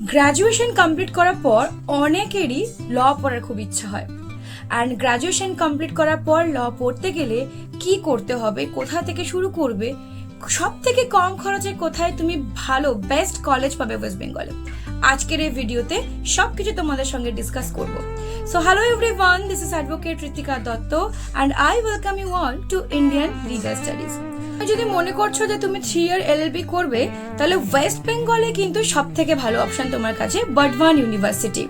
Graduation complete করার পর অনেকেরই ল পড়ার খুব ইচ্ছা হয়। অ্যান্ড গ্র্যাজুয়েশন কমপ্লিট করার পর ল পড়তে গেলে কি করতে হবে, কোথা থেকে শুরু করবে সব থেকে কম খরচে কোথায় তুমি ভালো বেস্ট কলেজ পাবে ওয়েস্ট বেঙ্গলে আজকের এই ভিডিওতে সব কিছু তোমাদের সঙ্গে ডিসকাস করব। So hello everyone this is advocate Ritika Dutta and I welcome you all to Indian legal studies যদি মনে করছ যে তুমি থ্রি ইয়ার এলএলবি করবে, তাহলে ওয়েস্ট বেঙ্গলে কিন্তু সব থেকে ভালো অপশন তোমার কাছে বর্ধমান ইউনিভার্সিটি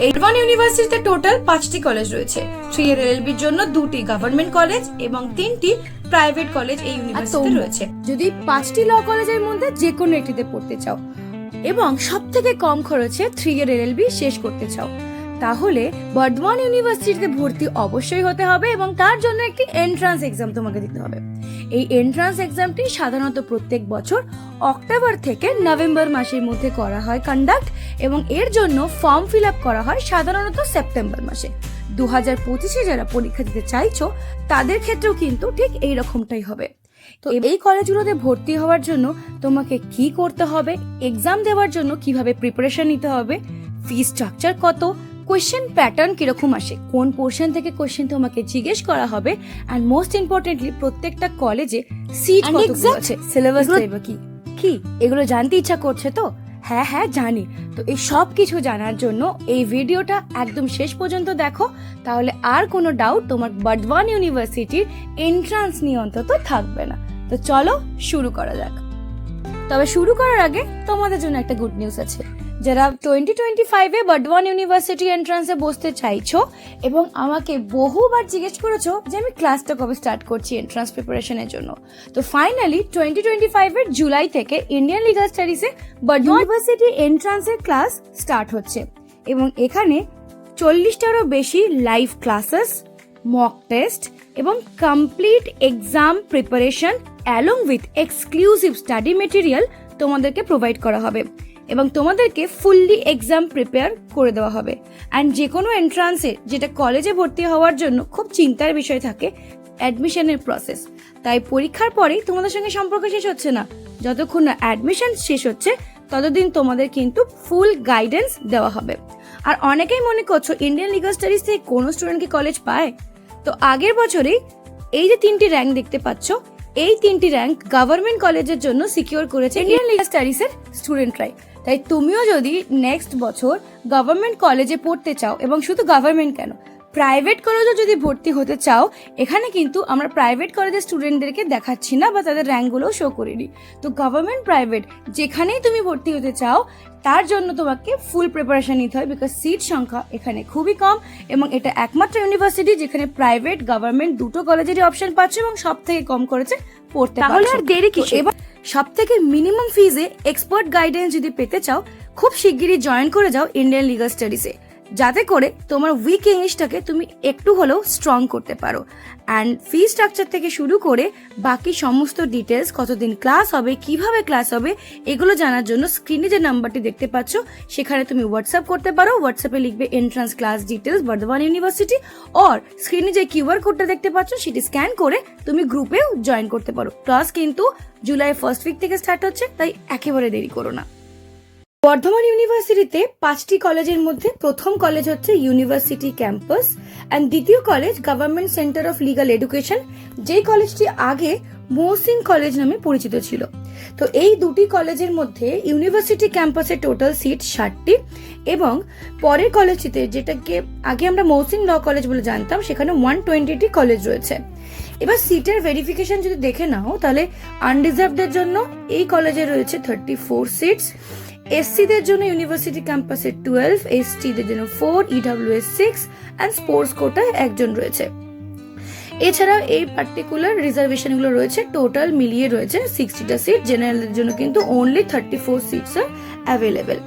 বর্ধমান ইউনিভার্সিটিতে টোটাল পাঁচটি কলেজ রয়েছে। থ্রি ইয়ার এলএলবির জন্য দুটি গভর্নমেন্ট কলেজ এবং তিনটি প্রাইভেট কলেজ এই ইউনিভার্সিটিতে রয়েছে। যদি পাঁচটি ল কলেজের মধ্যে যে কোনো একটিতে পড়তে চাও এবং সব থেকে কম খরচে থ্রি ইয়ার এলএলবি শেষ করতে চাও তাহলে বর্ধমান ইউনিভার্সিটিতে ভর্তি অবশ্যই হতে হবে এবং তার জন্য একটি এন্ট্রান্স এক্সাম তোমাকে দিতে হবে। এই এন্ট্রান্স এক্সামটি সাধারণত প্রত্যেক বছর অক্টোবর থেকে নভেম্বর মাসের মধ্যে করা হয় কন্ডাক্ট এবং এর জন্য ফর্ম ফিল আপ করা হয় সাধারণত সেপ্টেম্বর মাসে। দু হাজার পঁচিশে যারা পরীক্ষা দিতে চাইছো তাদের ক্ষেত্রেও কিন্তু ঠিক এই রকমটাই হবে। তো এই কলেজগুলোতে ভর্তি হওয়ার জন্য তোমাকে কি করতে হবে? এক্সাম দেওয়ার জন্য কীভাবে প্রিপারেশন নিতে হবে? ফি স্ট্রাকচার কত? কোয়েশ্চেন প্যাটার্ন কীরকম আসে? কোন পোর্শন থেকে কোয়েশ্চেন তোমাকে জিজ্ঞেস করা হবে? অ্যান্ড মোস্ট ইম্পর্টেন্টলি প্রত্যেকটা কলেজে সিট exact আছে? সিলেবাস কি? কি? এগুলো জানতে ইচ্ছা করছে তো? হ্যাঁ হ্যাঁ জানি। তো এই সব কিছু জানার জন্য এই ভিডিওটা একদম শেষ পর্যন্ত দেখো। তাহলে আর কোনো ডাউট তোমার বর্ধমান ইউনিভার্সিটির এন্ট্রান্স নিয়ে অন্তত থাকবে না। তো চলো শুরু করা যাক। তবে শুরু করার আগে তোমাদের জন্য একটা গুড নিউজ আছে। যারা টোয়েন্টি টোয়েন্টি ফাইভে বর্ধমান ইউনিভার্সিটি এন্ট্রান্সে বসতে চাইছো এবং আমাকে বহুবার জিজ্ঞেস করেছ যে আমি ক্লাসটা কবে স্টার্ট করছি এন্ট্রান্স প্রিপারেশনের জন্য। তো ফাইনালি টোয়েন্টি টোয়েন্টি ফাইভের জুলাই থেকে ইন্ডিয়ান লিগাল স্টাডিজে বর্ধমান ইউনিভার্সিটি এন্ট্রান্সের ক্লাস স্টার্ট হচ্ছে এবং এখানে চল্লিশটারও বেশি লাইভ ক্লাসেস মক টেস্ট এবং complete exam preparation along with exclusive study material তোমাদেরকে প্রোভাইড করা হবে। এবং তোমাদেরকে ফুললি এক্সাম প্রিপেয়ার করে দেওয়া হবে। অ্যান্ড যে কোনো এন্ট্রান্সে যেটা কলেজে ভর্তি হওয়ার জন্য খুব চিন্তার বিষয় থাকে অ্যাডমিশনের প্রসেস তাই পরীক্ষার পরেই তোমাদের সঙ্গে সম্পর্ক শেষ হচ্ছে না। যতক্ষণ না অ্যাডমিশন শেষ হচ্ছে ততদিন তোমাদের কিন্তু ফুল গাইডেন্স দেওয়া হবে। আর অনেকেই মনে করছ ইন্ডিয়ান লিগাল স্টাডিজ থেকে কোনো স্টুডেন্ট কি কলেজ পায়? তো আগের বছরেই এই যে তিনটি র্যাঙ্ক দেখতে পাচ্ছ এই তিনটি র্যাঙ্ক গভর্নমেন্ট কলেজের জন্য সিকিউর করেছে ইন্ডিয়ান লিগাল স্টাডিজের স্টুডেন্টরাই তাই তুমিও যদি নেক্সট বছর গভর্নমেন্ট কলেজে পড়তে চাও এবং শুধু গভর্নমেন্ট কেন প্রাইভেট কলেজে যদি ভর্তি হতে চাও এখানে কিন্তু আমরা প্রাইভেট কলেজের স্টুডেন্টদেরকে দেখাচ্ছি না বা তাদের র্যাঙ্কগুলো শো করিনি তো গভর্নমেন্ট প্রাইভেট যেখানেই তুমি ভর্তি হতে চাও তার জন্য তোমাকে ফুল প্রিপারেশন নিতে হয় বিকজ সিট সংখ্যা এখানে খুবই কম এবং এটা একমাত্র ইউনিভার্সিটি যেখানে প্রাইভেট গভর্নমেন্ট দুটো কলেজেরই অপশন পাচ্ছ এবং সব থেকে কম করেছে পড়তে তাহলে আর দেরি কিসের? এবার সব থেকে মিনিমাম ফিজে এক্সপার্ট গাইডেন্স যদি পেতে চাও, খুব শিগগিরই জয়েন করে যাও ইন্ডিয়ান লিগাল স্টাডিজে যাতে করে তোমার উইক ইংলিশটাকে তুমি একটু হলেও স্ট্রং করতে পারো। অ্যান্ড ফি স্ট্রাকচার থেকে শুরু করে বাকি সমস্ত ডিটেলস কতদিন ক্লাস হবে, কীভাবে ক্লাস হবে, এগুলো জানার জন্য স্ক্রিনে যে নাম্বারটি দেখতে পাচ্ছ, সেখানে তুমি হোয়াটসঅ্যাপ করতে পারো। হোয়াটসঅ্যাপে লিখবে entrance class details Bardhaman university or স্ক্রিনে যে কিউআর কোডটা দেখতে পাচ্ছ, সেটি স্ক্যান করে তুমি গ্রুপেও জয়েন করতে পারো। ক্লাস কিন্তু জুলাই ফার্স্ট উইক থেকে স্টার্ট হচ্ছে, তাই একেবারে দেরি করো না। বর্ধমান ইউনিভার্সিটিতে পাঁচটি কলেজের মধ্যে প্রথম কলেজ হচ্ছে ইউনিভার্সিটি ক্যাম্পাস অ্যান্ড দ্বিতীয় college government centre of legal education যেই কলেজটি আগে মহসিন কলেজ নামে পরিচিত ছিল। তো এই দুটি কলেজের মধ্যে ইউনিভার্সিটি ক্যাম্পাসে টোটাল সিট ষাটটি এবং পরের কলেজটিতে যেটাকে আগে আমরা মহসিন ল কলেজ বলে জানতাম, সেখানে ওয়ান টোয়েন্টিটি কলেজ রয়েছে। এবার সিটের ভেরিফিকেশন যদি দেখে নাও, তাহলে আনরিজার্ভদের জন্য এই কলেজে রয়েছে থার্টি ফোর সিটস এসসিদের জন্য ইউনিভার্সিটি ক্যাম্পাসে টুয়েলভ এসটিদের জন্য four EWS six and sports কোটায় একজন রয়েছে। এছাড়া এই পার্টিকুলার রিজার্ভেশনগুলো রয়েছে টোটাল মিলিয়ে রয়েছে সিক্সটিটা সিট জেনারেলদের জন্য কিন্তু অনলি থার্টি ফোর সিটস আর অ্যাভেলেবেল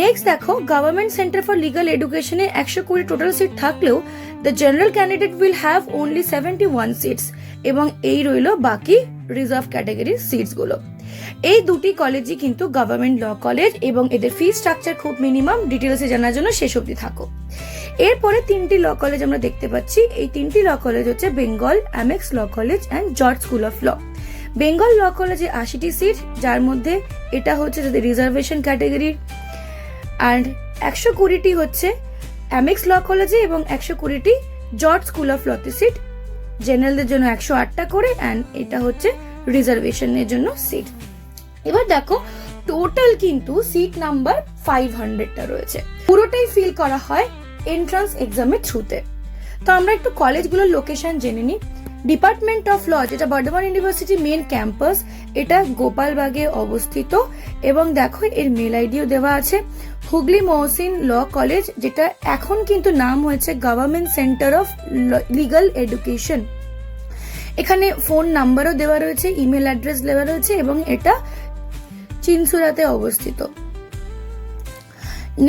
নেক্সট দেখো গভর্নমেন্ট সেন্টার ফর লিগাল এডুকেশনে একশো কুড়ি টোটাল সিট থাকলেও the general candidate will have only seventy one seats এবং এই রইল বাকি রিজার্ভ ক্যাটাগরির সিটসগুলো এই দুটি কলেজই কিন্তু গভর্নমেন্ট ল কলেজ এবং এদের ফি স্ট্রাকচার খুব মিনিমাম ডিটেলসে জানার জন্য শেষ অবধি থাকো। এরপরে তিনটি ল কলেজ আমরা দেখতে পাচ্ছি। এই তিনটি ল কলেজ হচ্ছে Bengal Amex law college and George school of law Bengal law কলেজে আশিটি সিট যার মধ্যে এটা হচ্ছে যাদের রিজার্ভেশন ক্যাটাগরির অ্যান্ড একশো কুড়িটি হচ্ছে অ্যামেক্স ল কলেজে এবং একশো কুড়িটি জর্জ স্কুল অফ লতে সিট জেনারেলদের জন্য একশো আটটা করে অ্যান্ড এটা হচ্ছে রিজার্ভেশনের জন্য সিট এবার দেখো টোটাল কিন্তু সিট নাম্বার ফাইভ হান্ড্রেডটা রয়েছে। পুরোটাই ফিল করা হয় এন্ট্রান্স এক্সামের থ্রুতে তো আমরা একটু কলেজগুলোর লোকেশন জেনে নিই। ডিপার্টমেন্ট অফ ল যেটা বর্ধমান ইউনিভার্সিটি মেন ক্যাম্পাস এটা গোপালবাগে অবস্থিত এবং দেখো এর মেল আইডিও দেওয়া আছে। হুগলি মহসিন ল কলেজ, যেটা এখন কিন্তু নাম হয়েছে government centre of legal education এখানে ফোন নাম্বারও দেওয়া রয়েছে ইমেল অ্যাড্রেস দেওয়া রয়েছে এবং এটা চিনসুরাতে অবস্থিত।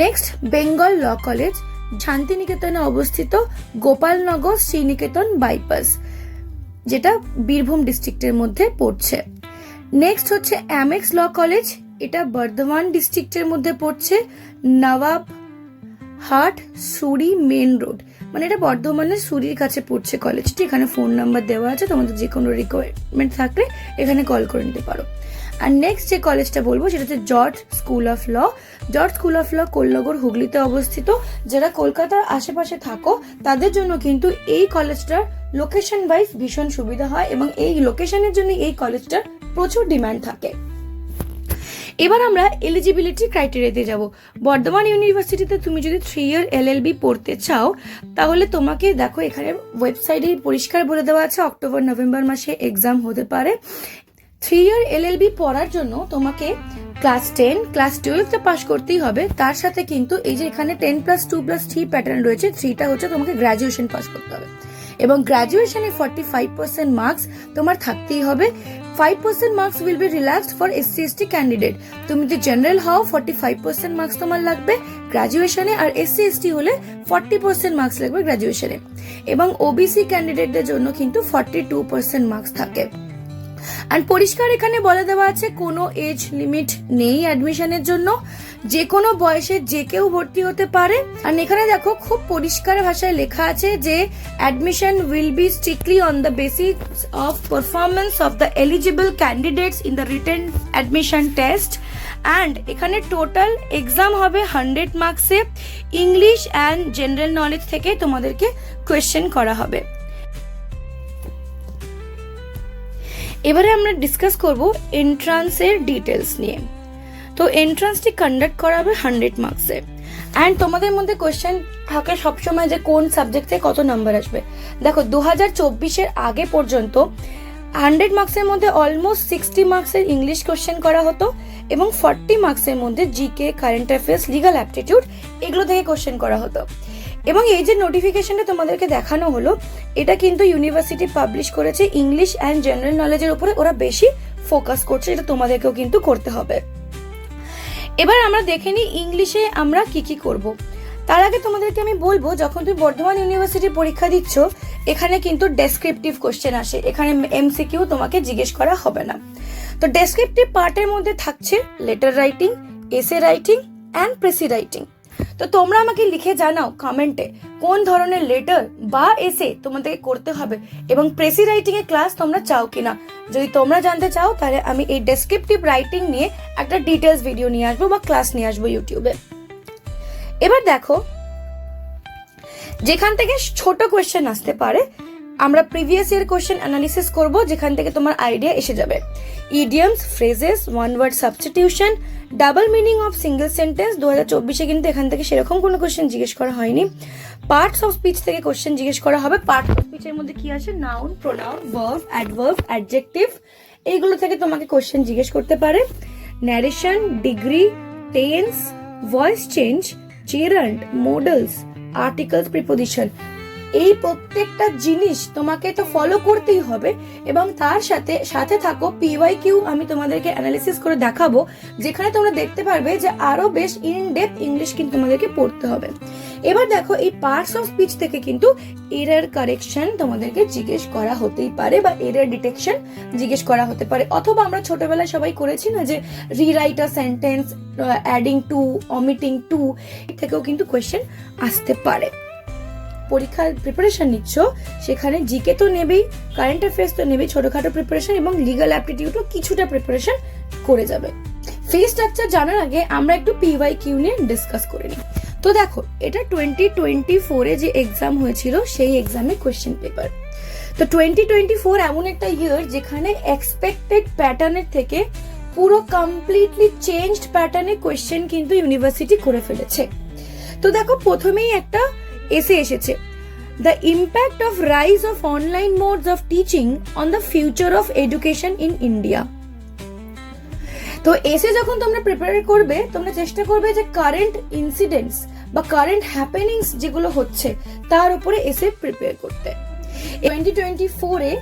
নেক্সট বেঙ্গল ল কলেজ শান্তিনিকেতনে অবস্থিত, গোপালনগর শ্রীনিকেতন বাইপাস যেটা বীরভূম ডিস্ট্রিক্টের মধ্যে পড়ছে। নেক্সট হচ্ছে অ্যামেক্স ল কলেজ এটা বর্ধমান ডিস্ট্রিক্টের মধ্যে পড়ছে। নবাব হাট, সুরি মেন রোড মানে এটা বর্ধমানের সুরির কাছে পড়ছে কলেজটি এখানে ফোন নাম্বার দেওয়া আছে, তোমাদের যে কোনো রিকোয়ারমেন্ট থাকলে এখানে কল করে নিতে পারো। আর নেক্সট যে কলেজটা বলব, সেটা হচ্ছে George school of law George school of law Konnagar হুগলিতে অবস্থিত। যারা কলকাতার আশেপাশে থাকো, তাদের জন্য কিন্তু এই কলেজটার লোকেশন ওয়াইজ ভীষণ সুবিধা হয় এবং এই লোকেশনের জন্য এই কলেজটার প্রচুর ডিমান্ড থাকে। এবার আমরা এলিজিবিলিটি ক্রাইটেরিয়াতে যাব। বর্ধমান ইউনিভার্সিটিতে তুমি যদি থ্রি ইয়ার এলএলবি পড়তে চাও, তাহলে তোমাকে দেখো এখানে ওয়েবসাইটে পরিষ্কার বলে দেওয়া আছে অক্টোবর নভেম্বর মাসে এক্সাম হতে পারে। থ্রি ইয়ার এলএলবি পড়ার জন্য তোমাকে ক্লাস টেন ক্লাস টুয়েলভটা পাস করতেই হবে। তার সাথে কিন্তু এই যে এখানে ten plus two plus three pattern রয়েছে থ্রিটা হচ্ছে তোমাকে গ্র্যাজুয়েশন পাস করতে হবে। এবং গ্র্যাজুয়েশনে ফর্টি ফাইভ পার্সেন্ট মার্কস তোমার থাকতেই হবে। Five percent marks will be relaxed for S C S T candidate তুমি যদি জেনারেল হও ফর্টি ফাইভ পার্সেন্ট মার্কস তোমার লাগবে গ্র্যাজুয়েশনে আর এস সি এস টি হলে ফর্টি পার্সেন্ট মার্কস লাগবে গ্র্যাজুয়েশনে এবং ওবিসি ক্যান্ডিডেটদের জন্য কিন্তু ফর্টি টু পার্সেন্ট মার্কস থাকে। আর পরিষ্কার এখানে বলে দেওয়া আছে, কোনো এজ লিমিট নেই অ্যাডমিশনের জন্য। যে কোনো বয়সে যে কেউ ভর্তি হতে পারে। আর এখানে দেখো, খুব পরিষ্কার ভাষায় লেখা আছে যে admission will be strictly on the basis of performance of the eligible candidates in the written admission test and এখানে টোটাল এক্সাম হবে হান্ড্রেড মার্কসে ইংলিশ অ্যান্ড জেনারেল নলেজ থেকে তোমাদেরকে কোয়েশ্চেন করা হবে। এবারে আমরা ডিসকাস করব এন্ট্রান্সের ডিটেলস নিয়ে। তো এন্ট্রান্সটি কন্ডাক্ট করা হবে হান্ড্রেড মার্কসে অ্যান্ড তোমাদের মধ্যে কোয়েশ্চেন থাকে সবসময় যে কোন সাবজেক্টে কত নাম্বার আসবে। দেখো দু হাজার চব্বিশের আগে পর্যন্ত হান্ড্রেড মার্কসের মধ্যে অলমোস্ট সিক্সটি মার্কসের ইংলিশ কোশ্চেন করা হতো এবং ফর্টি মার্কসের মধ্যে GK current affairs legal aptitude এগুলো থেকে কোশ্চেন করা হতো। এবং এই যে নোটিফিকেশনটা তোমাদেরকে দেখানো হলো, এটা কিন্তু ইউনিভার্সিটি পাবলিশ করেছে ইংলিশ অ্যান্ড জেনারেল নলেজের উপরে ওরা বেশি ফোকাস করছে, এটা তোমাদেরকেও কিন্তু করতে হবে। এবার আমরা দেখে নিই ইংলিশে আমরা কি কি করব। তার আগে তোমাদেরকে আমি বলব, যখন তুমি বর্ধমান ইউনিভার্সিটি পরীক্ষা দিচ্ছ, এখানে কিন্তু ডেসক্রিপটিভ কোশ্চেন আসে। এখানে এমসিকিউ তোমাকে জিজ্ঞেস করা হবে না। তো ডেসক্রিপটিভ পার্টের মধ্যে থাকছে letter writing essay writing and precis writing তো তোমরা আমাকে লিখে জানাও কমেন্টে কোন ধরনের লেটার বা এসে তোমাদের করতে হবে এবং প্রেসি রাইটিং এর ক্লাস তোমরা চাও কিনা। যদি তোমরা জানতে চাও, তাহলে আমি এই ডেসক্রিপটিভ রাইটিং নিয়ে একটা ডিটেলস ভিডিও নিয়ে আসব বা ক্লাস নিয়ে আসব ইউটিউবে এবার দেখো, যেখান থেকে ছোট কোয়েশ্চেন আসতে পারে আমরা প্রিভিয়াস ইয়ার কোয়েশ্চেন অ্যানালিসিস করব, যেখান থেকে তোমার আইডিয়া এসে যাবে। Idioms phrases one word substitution double meaning of single sentence দু হাজার চব্বিশে কিন্তু এখান থেকে সেরকম কোনো কোয়েশ্চেন জিজ্ঞেস করা হয়নি। পার্টস অফ স্পিচ থেকে কোয়েশ্চেন জিজ্ঞেস করা হবে। পার্টস অফ স্পিচের মধ্যে কি আছে? Noun pronoun verb adverb adjective এইগুলো থেকে তোমাকে কোয়েশ্চেন জিজ্ঞেস করতে পারে। Narration degree tense voice change gerund modals articles preposition এই প্রত্যেকটা জিনিস তোমাকে তো ফলো করতেই হবে এবং তার সাথে সাথে থাকো পিওয়াই কিউ আমি তোমাদেরকে অ্যানালিসিস করে দেখাবো, যেখানে তোমরা দেখতে পারবে যে আরও বেশ ইন ডেপথ ইংলিশ কিন্তু তোমাদেরকে পড়তে হবে। এবার দেখো, এই পার্টস অফ স্পিচ থেকে কিন্তু এরার কারেকশন তোমাদেরকে জিজ্ঞেস করা হতেই পারে বা এরার ডিটেকশন জিজ্ঞেস করা হতে পারে। অথবা আমরা ছোটবেলায় সবাই করেছি না যে rewrite a sentence adding to omitting to থেকেও কিন্তু কোয়েশ্চেন আসতে পারে। পরীক্ষার প্রিপারেশন নিচ্ছ, সেখানে জিকে তো নেবেই কারেন্ট অ্যাফেয়ার্স তো নেবেই, ছোটখাটো প্রিপারেশন এবং লিগাল অ্যাপটিটিউডও কিছুটা প্রিপারেশন করে যাবে। ফি স্ট্রাকচার জানার আগে আমরা একটু পিওয়াই কিউ নিয়ে ডিসকাস করে নিই। তো দেখো, এটা টোয়েন্টি টোয়েন্টি ফোরে যে এক্সাম হয়েছিল, সেই এক্সামে কোয়েশ্চেন পেপার তো টোয়েন্টি টোয়েন্টি ফোর এমন একটা ইয়ার যেখানে এক্সপেক্টেড প্যাটার্নের থেকে পুরো কমপ্লিটলি চেঞ্জড প্যাটার্নে কোয়েশ্চেন কিন্তু ইউনিভার্সিটি করে ফেলেছে। তো দেখো, প্রথমেই একটা এসে এসেছে। The impact of rise of online modes of teaching on the future of education in India তো এসে যখন তোমরা প্রিপেয়ার করবে, তোমরা চেষ্টা করবে যে কারেন্ট ইনসিডেন্টস বা কারেন্ট হ্যাপেনিংস যেগুলো হচ্ছে, তার উপরে এসে প্রিপেয়ার করতে। টোয়েন্টি টোয়েন্টি ফোরে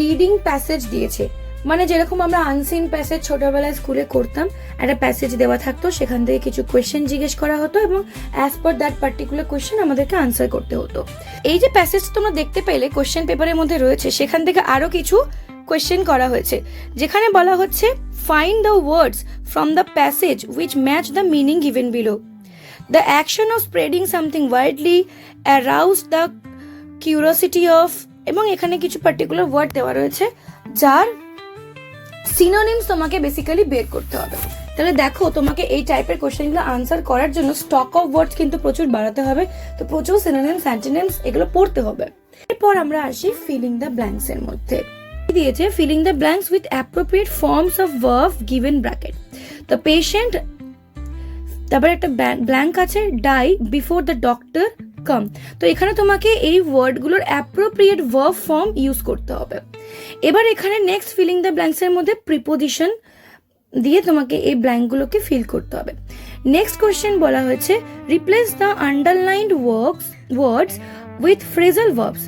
রিডিং প্যাসেজ দিয়েছে। মানে যেরকম আমরা আনসিন প্যাসেজ ছোটবেলায় স্কুলে করতাম, একটা প্যাসেজ দেওয়া থাকতো, সেখান থেকে কিছু কোয়েশ্চেন জিজ্ঞেস করা হতো এবং as per that particular question আমাদেরকে আনসার করতে হতো। এই যে প্যাসেজ তোমরা দেখতে পেলে কোয়েশ্চেন পেপারের মধ্যে রয়েছে, সেখান থেকে আরও কিছু কোয়েশ্চেন করা হয়েছে, যেখানে বলা হচ্ছে find the words from the passage which match the meaning given below the action of spreading something widely arouse the curiosity of এবং এখানে কিছু পার্টিকুলার ওয়ার্ড দেওয়া রয়েছে, যার সিনোনিমস তোমাকে বেসিক্যালি বের করতে হবে। তাহলে দেখো, তোমাকে এই টাইপের কোশ্চেনগুলো আনসার করার জন্য স্টক অফ ওয়ার্ডস কিন্তু প্রচুর বাড়াতে হবে। তো প্রচুর সিনোনিমস অ্যান্টিনিমস এগুলো পড়তে হবে। এরপর আমরা আসি ফিলিং দ্য ব্ল্যাঙ্কস এর মধ্যে। দিয়েছে? Filling the blanks with appropriate forms of verb given bracket the patient তারপরে একটা ব্ল্যাঙ্ক আছে die before the doctor come তো এখানে তোমাকে এই ওয়ার্ডগুলোর অ্যাপ্রোপ্রিয়েট ভার্ভ ফর্ম ইউজ করতে হবে। এবার এখানে নেক্সট ফিলিং দ্য ব্ল্যাঙ্কস এর মধ্যে প্রিপোজিশন দিয়ে তোমাকে এই ব্ল্যাঙ্কগুলোকে ফিল করতে হবে। নেক্সট কোয়েশ্চেন বলা হয়েছে replace the underlined works words with phrasal verbs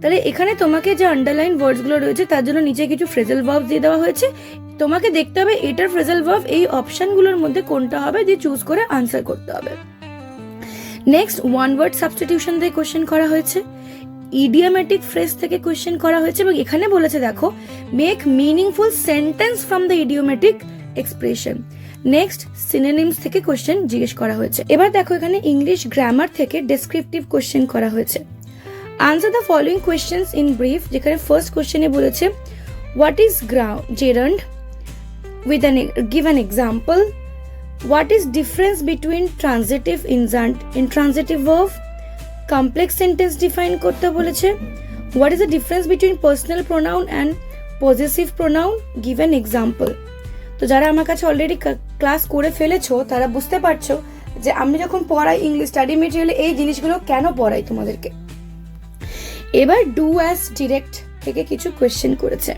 তাহলে এখানে তোমাকে যে আন্ডারলাইন ওয়ার্ডসগুলো রয়েছে, তার জন্য নিচে কিছু ফ্রেজাল ভার্ব দিয়ে দেওয়া হয়েছে। তোমাকে দেখতে হবে, এটার ফ্রেজাল ভার্ব এই অপশনগুলোর মধ্যে কোনটা হবে, দিয়ে চুজ করে আনসার করতে হবে। নেক্সট ওয়ান ওয়ার্ড সাবস্টিটিউশন দিয়ে কোশ্চেন করা হয়েছে। ইডিয়ামেটিক ফ্রেজ থেকে কোশ্চেন করা হয়েছে এবং এখানে বলেছে, দেখো make meaningful sentence from the idiomatic expression next synonyms থেকে কোশ্চেন জিজ্ঞেস করা হয়েছে। এবার দেখো, এখানে ইংলিশ গ্রামার থেকে ডেসক্রিপটিভ কোশ্চেন করা হয়েছে। Answer the following questions in brief যেখানে ফার্স্ট কোশ্চেনে বলেছে what is ground gerund with an, give an example what is difference between transitive intransitive verb complex sentence define করতে বলেছে what is the difference between personal pronoun and possessive pronoun give an example তো যারা আমার কাছে already class করে ফেলেছো তারা বুঝতে পারছ যে আমি যখন পড়াই ইংলিশ স্টাডি মেটেরিয়ালে এই জিনিসগুলো কেন পড়াই তোমাদেরকে এবার ডু অ্যাজ ডিরেক্ট থেকে কিছু কোয়েশ্চেন করেছে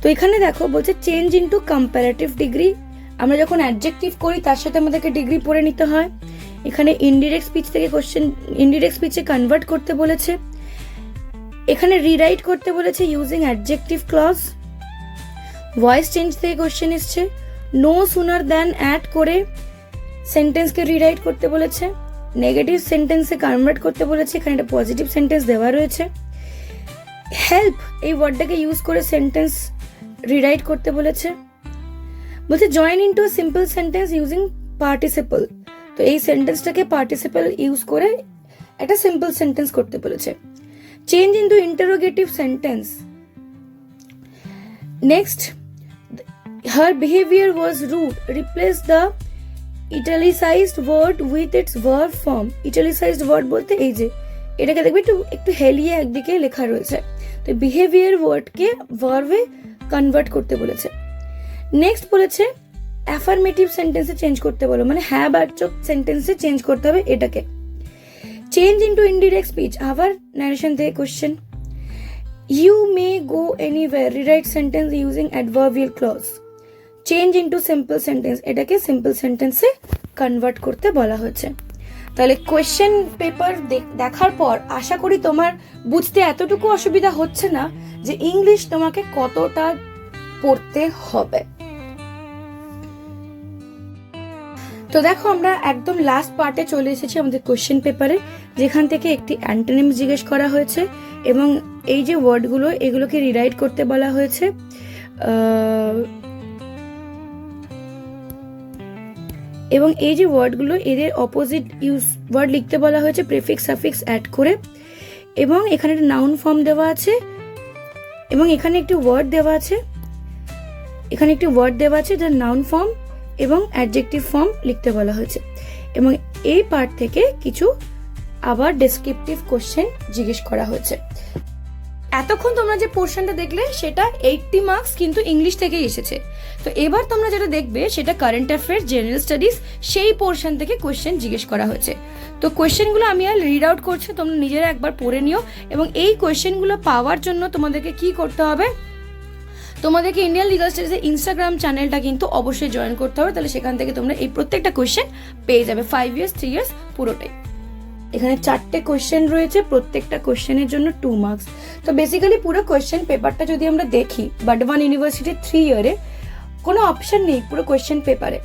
তো এখানে দেখো বলছে চেঞ্জ ইনটু কম্পারেটিভ ডিগ্রি আমরা যখন অ্যাডজেক্টিভ করি, তার সাথে আমাদেরকে ডিগ্রি পড়ে নিতে হয়। এখানে ইনডিরেক্ট স্পিচ থেকে কোশ্চেন ইনডিরেক্ট স্পিচে কনভার্ট করতে বলেছে। এখানে রিরাইট করতে বলেছে using adjective clause voice change থেকে কোশ্চেন এসছে। নো সুনার দ্যান অ্যাড করে সেন্টেন্সকে রিরাইট করতে বলেছে। নেগেটিভ সেন্টেন্সে কনভার্ট করতে বলেছে। এখানে একটা পজিটিভ সেন্টেন্স দেওয়া রয়েছে। হেল্প এই ওয়ার্ডটাকে ইউজ করে সেন্টেন্স রিরাইট করতে বলেছে। বলছে join into simple sentence using participle তো এই সেন্টেন্সটাকে পার্টিসিপল ইউজ করে একটা সিম্পল সেন্টেন্স করতে বলেছে। Change in into interrogative sentence next her behaviour was rude replace the italicised word with its verb form italicised word বলতে এই যে, এটাকে দেখবে একটু একটু হেলিয়ে একদিকে লেখা রয়েছে। তো বিহেভিয়ার ওয়ার্ডকে ভার্বে কনভার্ট করতে বলেছে। নেক্সট বলেছে অ্যাফার্মেটিভ সেন্টেন্সে চেঞ্জ করতে বলো। মানে হ্যাঁ বাচক সেন্টেন্সে চেঞ্জ করতে হবে এটাকে। চেঞ্জ ইন্টু ইনডিরেক্ট স্পিচ আবার ন্যারেশন থেকে question you may go anywhere rewrite sentence using adverbial clause change into simple sentence এটাকে সিম্পল সেন্টেন্সে কনভার্ট করতে বলা হয়েছে। তাহলে কোয়েশ্চেন পেপার দেখার পর আশা করি তোমার বুঝতে এতটুকু অসুবিধা হচ্ছে না যে ইংলিশ তোমাকে কতটা পড়তে হবে। তো দেখো, আমরা একদম লাস্ট পার্টে চলে এসেছি আমাদের কোশ্চেন পেপারে যেখান থেকে একটি অ্যান্টোনিম জিজ্ঞেস করা হয়েছে এবং এই যে ওয়ার্ডগুলো এগুলোকে রিরাইট করতে বলা হয়েছে। এবং এই যে ওয়ার্ডগুলো এদের অপোজিট ইউজ ওয়ার্ড লিখতে বলা হয়েছে প্রেফিক্স সাফিক্স অ্যাড করে। এবং এখানে একটা নাউন ফর্ম দেওয়া আছে, এবং এখানে একটি ওয়ার্ড দেওয়া আছে। এখানে একটি ওয়ার্ড দেওয়া আছে, যার নাউন ফর্ম এবং অ্যাডজেক্টিভ ফর্ম লিখতে বলা হয়েছে। এবং এই পার্ট থেকে কিছু আবার ডেসক্রিপটিভ কোশ্চেন জিজ্ঞেস করা হয়েছে। এতক্ষণ তোমরা যে পোর্শনটা দেখলে, সেটা এইটটি মার্কস কিন্তু ইংলিশ থেকেই এসেছে। তো এবার তোমরা যেটা দেখবে, সেটা কারেন্ট অ্যাফেয়ার্স জেনারেল স্টাডিজ সেই পোর্শন থেকে কোয়েশ্চেন জিজ্ঞেস করা হয়েছে। তো কোয়েশ্চেনগুলো আমি আর রিড আউট করছি, তোমরা নিজেরা একবার পড়ে নিও। এবং এই কোয়েশ্চেনগুলো পাওয়ার জন্য তোমাদেরকে কি করতে হবে? তোমাদেরকে ইন্ডিয়ান লিগাল স্টাডিজের ইনস্টাগ্রাম চ্যানেলটা কিন্তু অবশ্যই জয়েন করতে হবে। তাহলে সেখান থেকে তোমরা এই প্রত্যেকটা কোয়েশ্চেন পেয়ে যাবে। ফাইভ ইয়ার্স থ্রি ইয়ার্স পুরোটাই। এখানে চারটে কোয়েশ্চেন রয়েছে। প্রত্যেকটা কোয়েশ্চেনের জন্য টু মার্কস তো বেসিক্যালি পুরো কোয়েশ্চেন পেপারটা যদি আমরা দেখি বাডওয়ান ইউনিভার্সিটির থ্রি ইয়ারে কোনো অপশন নেই পুরো কোয়েশ্চেন পেপারে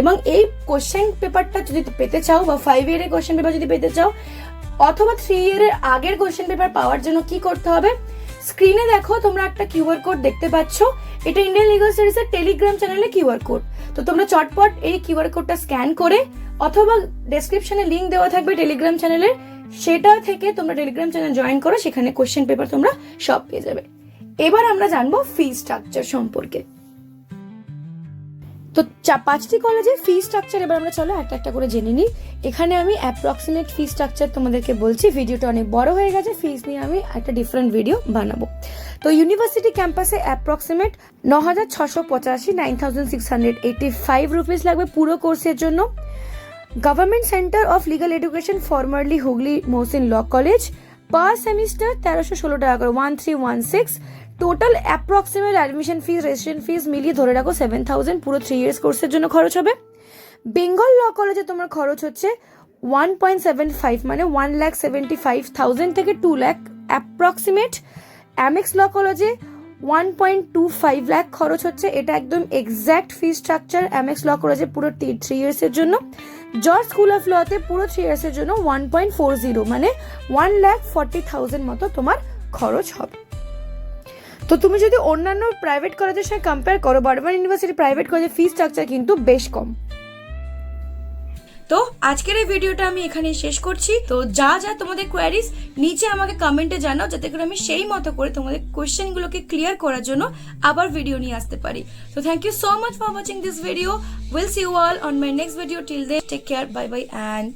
এবং এই কোয়েশ্চেন পেপারটা যদি পেতে চাও বা ফাইভ ইয়ারের কোয়েশ্চেন পেপার যদি পেতে চাও, অথবা থ্রি ইয়ারের আগের কোয়েশ্চেন পেপার পাওয়ার জন্য কি করতে হবে? স্ক্রিনে দেখো তোমরা একটা কিউআর কোড দেখতে পাচ্ছ। এটা ইন্ডিয়ান লিগাল সার্ভিসের টেলিগ্রাম চ্যানেলে কিউআর কোড। তো তোমরা চটপট এই কিউআর কোডটা স্ক্যান করে অথবা ডেসক্রিপশনে লিঙ্ক দেওয়া থাকবে টেলিগ্রাম চ্যানেলের সেটা থেকে তোমরা টেলিগ্রাম চ্যানেল জয়েন করো, সেখানে কোশ্চেন পেপার তোমরা সব পেয়ে যাবে। এবার আমরা জানব ফি স্ট্রাকচার সম্পর্কে। তো পাঁচটি কলেজের ফি স্ট্রাকচার এবার আমরা চলো একটা একটা করে জেনে নিই। এখানে আমি অ্যাপ্রক্সিমেট ফি স্ট্রাকচার তোমাদেরকে বলছি। ভিডিওটা অনেক বড় হয়ে গেছে ফিস নিয়ে আমি একটা ডিফারেন্ট ভিডিও বানাবো। তো ইউনিভার্সিটি ক্যাম্পাসে অ্যাপ্রক্সিমেট ন হাজার ছশো পঁচাশি nine thousand six hundred eighty five rupees লাগবে পুরো কোর্সের জন্য। Government centre of legal education formerly Hooghly Mohsin law college per semester তেরোশো ষোলো টাকা করে one three one six total approximate admission fees registration fees মিলিয়ে ধরে রাখো সেভেন থাউজেন্ড পুরো থ্রি ইয়ার্স কোর্সের জন্য খরচ হবে। বেঙ্গল ল কলেজে তোমার খরচ হচ্ছে ওয়ান পয়েন্ট সেভেন ফাইভ মানে one lakh seventy five thousand থেকে two lakh approximate Amex law কলেজে one point two five lakh খরচ হচ্ছে, এটা একদম exact fee structure MX law কলেজে পুরো থ্রি ইয়ার্সের জন্য। জর্জ স্কুল অফ লতে পুরো থ্রি ইয়ার্সের জন্য ওয়ান পয়েন্ট ফোর জিরো মানে ওয়ান ল্যাক ফর্টি থাউজেন্ড মতো তোমার খরচ হবে। তো তুমি যদি অন্যান্য প্রাইভেট কলেজের সঙ্গে কম্পেয়ার করো, বর্ধমান ইউনিভার্সিটি প্রাইভেট কলেজের ফি স্ট্রাকচার কিন্তু বেশ কম। তো আজকের এই ভিডিওটা আমি এখানে শেষ করছি। তো যা যা তোমাদের কোয়ারিজ নিচে আমাকে কমেন্টে জানাও, যাতে করে আমি সেই মতো করে তোমাদের কোয়েশ্চেনগুলোকে ক্লিয়ার করার জন্য আবার ভিডিও নিয়ে আসতে পারি। তো thank you so much for watching this video will see you all on my next video till then take care bye bye and